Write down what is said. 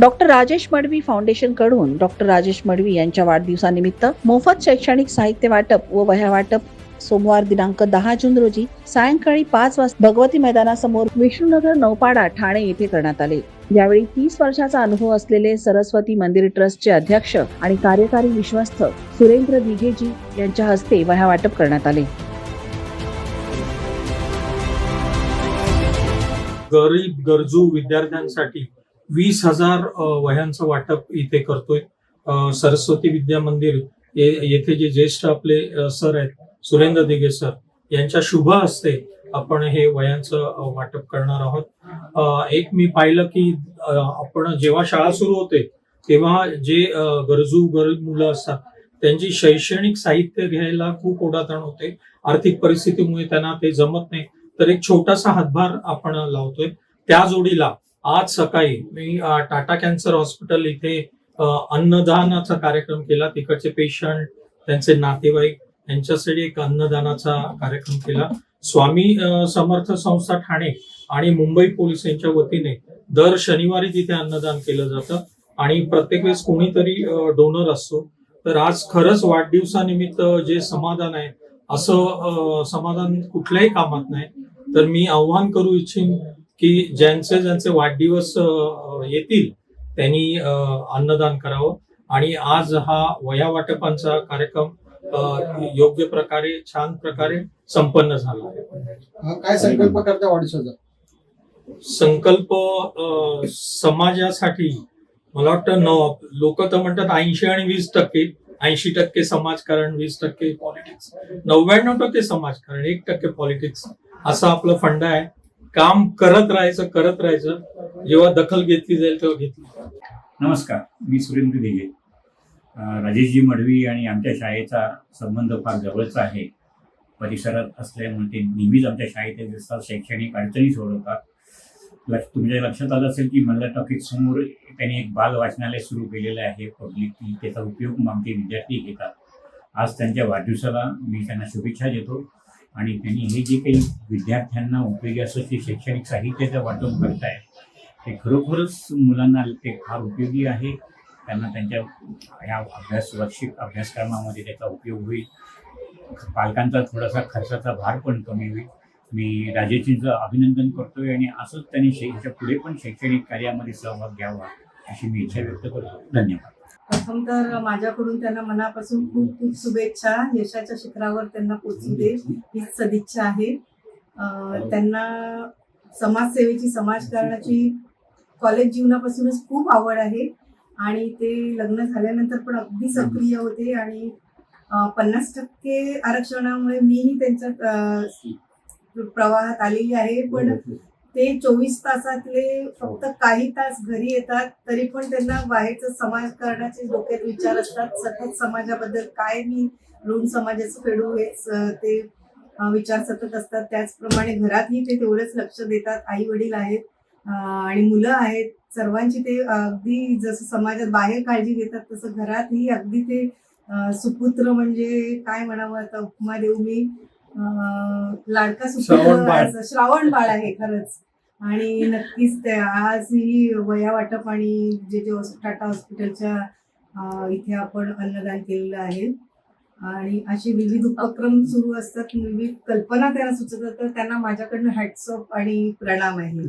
Doctor Rajesh Madavi फाउंडेशनकडून doctor Rajesh Madavi यांच्या वाढदिवसानिमित्त मोफत शैक्षणिक साहित्य वाटप व वह्या वाटप सोमवार दिनांक दहा जून रोजी सायंकाळी पाच वाजता भगवती मैदानासमोर विष्णुनगर नौपाडा ठाणे येथे करण्यात आले. यावेळी तीस वर्षाचा अनुभव असलेले सरस्वती मंदिर ट्रस्टचे अध्यक्ष आणि कार्यकारी विश्वस्त सुरेंद्र दिघेजी यांच्या हस्ते वह्या वाटप करण्यात आले. गरीब गरजू विद्यार्थ्यांसाठी वीस हजार वह्यांचं वाटप इथे करतोय. सरस्वती विद्या मंदिर येथे जे ज्येष्ठ आपले सर आहेत सुरेंद्र दिघे सर यांच्या शुभ हस्ते आपण हे वह्यांचं वाटप करणार आहोत. एक मी पाहिलं की आपण जेव्हा शाळा सुरू होते तेव्हा जे गरजू गरीब मुलं असतात त्यांची शैक्षणिक साहित्य घ्यायला खूप ओढाताण होते. आर्थिक परिस्थितीमुळे त्यांना ते जमत नाही. तर एक छोटासा हातभार आपण लावतोय. त्या जोडीला आज सकाळी मी टाटा कॅन्सर हॉस्पिटल इथे अन्नदानाचा कार्यक्रम केला. तिकडचे पेशंट त्यांचे नातेवाईक यांच्यासाठी एक अन्नदानाचा कार्यक्रम केला. स्वामी समर्थ संस्था ठाणे आणि मुंबई पोलीस यांच्या वतीने दर शनिवारी तिथे अन्नदान केलं जातं. आणि प्रत्येक वेळेस कोणीतरी डोनर असतो. तर आज खरंच वाढदिवसानिमित्त जे समाधान आहे असं समाधान कुठल्याही कामात नाही. तर मी आव्हान करू इच्छिन की ज्यांचे ज्यांचे वाढदिवस येतील त्यांनी अन्नदान करावं. आणि आज हा वया वाटपांचा कार्यक्रम योग्य प्रकारे छान प्रकारे संपन्न झाला आहे. काय संकल्प करता वाढदिवसाचा? संकल्प समाजासाठी मला वाटतं न लोक तर म्हणतात ऐंशी आणि वीस टक्के. ऐंशी टक्के समाजकारण वीस टक्के पॉलिटिक्स. नव्याण्णव टक्के समाजकारण एक टक्के पॉलिटिक्स. असा आपलं फंड आहे. काम करत राहायचं करत राहायचं. जेव्हा दखल घेतली जाईल तेव्हा घेतली. नमस्कार मी सुरेंद्र दिघे. राजेशजी मडवी आणि आमच्या शाळेचा संबंध फार जवळचा आहे. परिसरात असल्यामुळे ते नेहमीच आमच्या शाळेत असतात शैक्षणिक अडचणी सोडवतात. लक्ष तुमच्या लक्षात आलं असेल की मल्ला टॉकीज समोर त्यांनी एक बाल वाचनालय सुरू केलेलं आहे पब्लिकली त्याचा उपयोग मग आमचे विद्यार्थी घेतात. आज त्यांच्या वाढदिवसाला मी त्यांना शुभेच्छा देतो. आणि त्यांनी हे जे काही विद्यार्थ्यांना उपयोगी असं ते शैक्षणिक साहित्याचं वाटप करताय ते खरोखरच मुलांना ते फार उपयोगी आहे. त्यांना त्यांच्या या अभ्यास वार्षिक अभ्यासक्रमामध्ये त्याचा उपयोग होईल. पालकांचा थोडासा खर्चाचा भार पण कमी होईल. मी राजेजींचं अभिनंदन करतोय आणि असंच त्यांनी शै- पुढे पण शैक्षणिक कार्यामध्ये सहभाग घ्यावा. अशी मी इच्छा व्यक्त करतो. धन्यवाद. प्रथम तर माझ्याकडून त्यांना मनापासून खूप खूप शुभेच्छा. यशाच्या शिखरावर त्यांना पोचू दे. हीच सदिच्छा आहे. त्यांना समाजसेवेची समाजकारणाची कॉलेज जीवनापासूनच खूप आवड आहे. आणि ते लग्न झाल्यानंतर पण अगदी सक्रिय होते आणि पन्नास टक्के आरक्षणामुळे मीही त्यांच्या प्रवाहात आलेली आहे. पण ते चोवीस तासातले फक्त काही तास घरी येतात तरी पण त्यांना बाहेरचं समाजकारणाचे डोक्यात विचार असतात. सतत समाजाबद्दल काय मी ऋण समाजाचं फेडू हे ते विचार सतत असतात. त्याचप्रमाणे घरातही ते तेवढंच लक्ष देतात. आई वडील आहेत आणि मुलं आहेत. सर्वांची ते अगदी जसं समाजात बाहेर काळजी घेतात तसं घरातही अगदी ते सुपुत्र म्हणजे काय म्हणावं आता उपमा देऊ मी? अं, लाडका. सुपुत्र श्रावण बाळ आहे खरंच. आणि नक्कीच त्या आज ही वया वाटप आणि जे जे टाटा हॉस्पिटलच्या इथे आपण अन्नदान केलेलं आहे. आणि असे विविध उपक्रम सुरू असतात विविध कल्पना त्यांना सुचत तर त्यांना माझ्याकडनं हॅट्सअप आणि प्रणाम आहे.